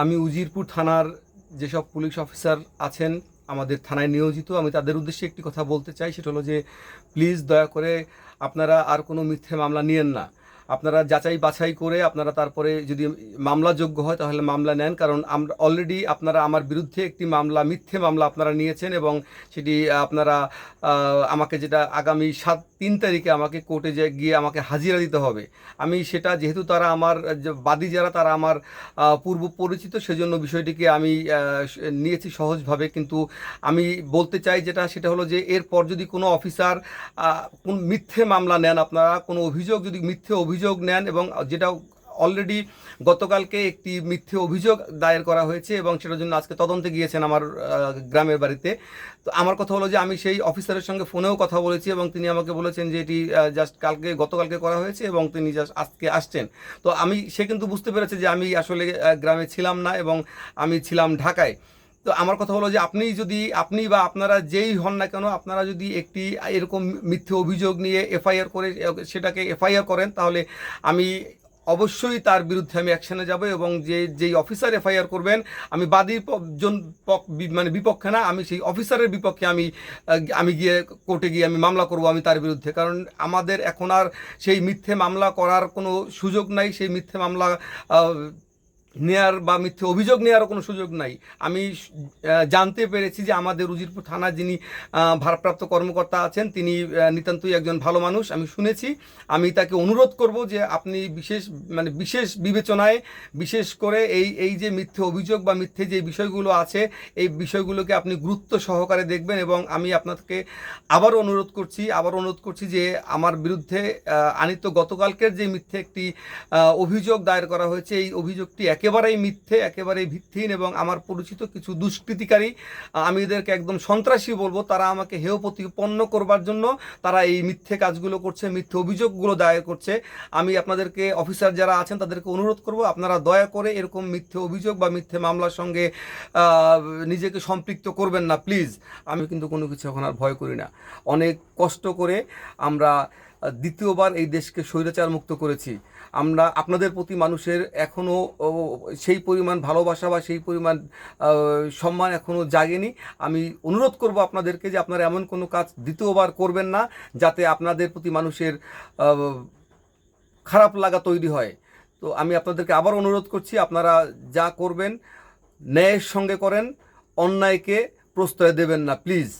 আমি উজিরপুর থানার যেসব পুলিশ অফিসার আছেন, আমাদের থানায় নিয়োজিত, আমি তাদের উদ্দেশ্যে একটি কথা বলতে চাই, সেটা হলো যে প্লিজ দয়া করে আপনারা আর কোনো মিথ্যে মামলা নিয়েন না। আপনারা যাচাই বাছাই করে আপনারা তারপরে যদি মামলা যোগ্য হয় তাহলে মামলা নেন, কারণ আমরা অলরেডি আপনারা আমার বিরুদ্ধে একটি মামলা, মিথ্যে মামলা আপনারা নিয়েছেন এবং সেটি আপনারা আমাকে যেটা আগামী সাত, তিন তারিখে আমাকে কোর্টে যে গিয়ে আমাকে হাজিরা দিতে হবে, আমি সেটা যেহেতু তারা আমার বাদী যারা তারা আমার পূর্ব পরিচিত সেজন্য বিষয়টিকে আমি নিয়েছি সহজভাবে, কিন্তু আমি বলতে চাই যেটা, সেটা হলো যে এরপর যদি কোনো অফিসার কোন মিথ্যে মামলা নেন আপনারা, কোনো অভিযোগ যদি মিথ্যে অভিযোগ নেন এবং যেটা অলরেডি গতকালকে একটি মিথ্যে অভিযোগ দায়ের করা হয়েছে এবং সেটার জন্য আজকে তদন্তে গিয়েছেন আমার গ্রামের বাড়িতে। তো আমার কথা হলো যে আমি সেই অফিসারের সঙ্গে ফোনেও কথা বলেছি এবং তিনি আমাকে বলেছেন যে এটি জাস্ট কালকে, গতকালকে করা হয়েছে এবং তিনি জাস্ট আজকে আসছেন। তো আমি, সে কিন্তু বুঝতে পেরেছে যে আমি আসলে গ্রামে ছিলাম না এবং আমি ছিলাম ঢাকায়। তো আমার কথা হলো যে আপনি যদি, আপনি বা আপনারা যেই হন না কেন, আপনারা যদি একটি এরকম মিথ্যে অভিযোগ নিয়ে এফআইআর করে, সেটাকে এফআইআর করেন, তাহলে আমি অবশ্যই তার বিরুদ্ধে আমি অ্যাকশানে যাব এবং যে, যেই অফিসার এফআইআর করবেন, আমি বাদীর প- জন মানে বিপক্ষে না, আমি সেই অফিসারের বিপক্ষে আমি আমি গিয়ে কোর্টে গিয়ে আমি মামলা করব আমি তার বিরুদ্ধে। কারণ আমাদের এখন আর সেই মিথ্যে মামলা করার কোনো সুযোগ নাই, সেই মিথ্যে মামলা নেয়ার বা মিথ্যে অভিযোগ নেওয়ারও কোনো সুযোগ নাই। আমি জানতে পেরেছি যে আমাদের উজিরপুর থানার যিনি ভারপ্রাপ্ত কর্মকর্তা আছেন, তিনি নিতান্তই একজন ভালো মানুষ, আমি শুনেছি। আমি তাকে অনুরোধ করব যে আপনি বিশেষ মানে বিশেষ বিবেচনায়, বিশেষ করে এই এই যে মিথ্যে অভিযোগ বা মিথ্যে যে বিষয়গুলো আছে, এই বিষয়গুলোকে আপনি গুরুত্ব সহকারে দেখবেন এবং আমি আপনাকে আবারও অনুরোধ করছি, আবার অনুরোধ করছি যে আমার বিরুদ্ধে আনিত গতকালকের যে মিথ্যে একটি অভিযোগ দায়ের করা হয়েছে, এই অভিযোগটি একেবারেই মিথ্যে, একেবারেই ভিত্তিহীন এবং আমার পরিচিত কিছু দুষ্কৃতিকারী আমি এদেরকে একদম সন্ত্রাসী বলব, তারা আমাকে হেয় প্রতিপন্ন করবার জন্য তারা এই মিথ্যে কাজগুলো করছে, মিথ্যে অভিযোগগুলো দায়ের করছে। আমি আপনাদেরকে অফিসার যারা আছেন তাদেরকে অনুরোধ করব, আপনারা দয়া করে এরকম মিথ্যে অভিযোগ বা মিথ্যে মামলার সঙ্গে নিজেকে সম্পৃক্ত করবেন না, প্লিজ। আমি কিন্তু কোনো কিছু এখন আর ভয় করি না। অনেক কষ্ট করে আমরা দ্বিতীয়বার এই দেশকে স্বৈরাচার মুক্ত করেছি। আমরা আপনাদের প্রতি মানুষের এখনও সেই পরিমাণ ভালোবাসা বা সেই পরিমাণ সম্মান এখনও জাগেনি। আমি অনুরোধ করব আপনাদেরকে যে আপনারা এমন কোনো কাজ দ্বিতীয়বার করবেন না, যাতে আপনাদের প্রতি মানুষের খারাপ লাগা তৈরি হয়। তো আমি আপনাদেরকে আবার অনুরোধ করছি, আপনারা যা করবেন, ন্যায়ের সঙ্গে করেন, অন্যায়কে প্রশ্রয় দেবেন না, প্লিজ।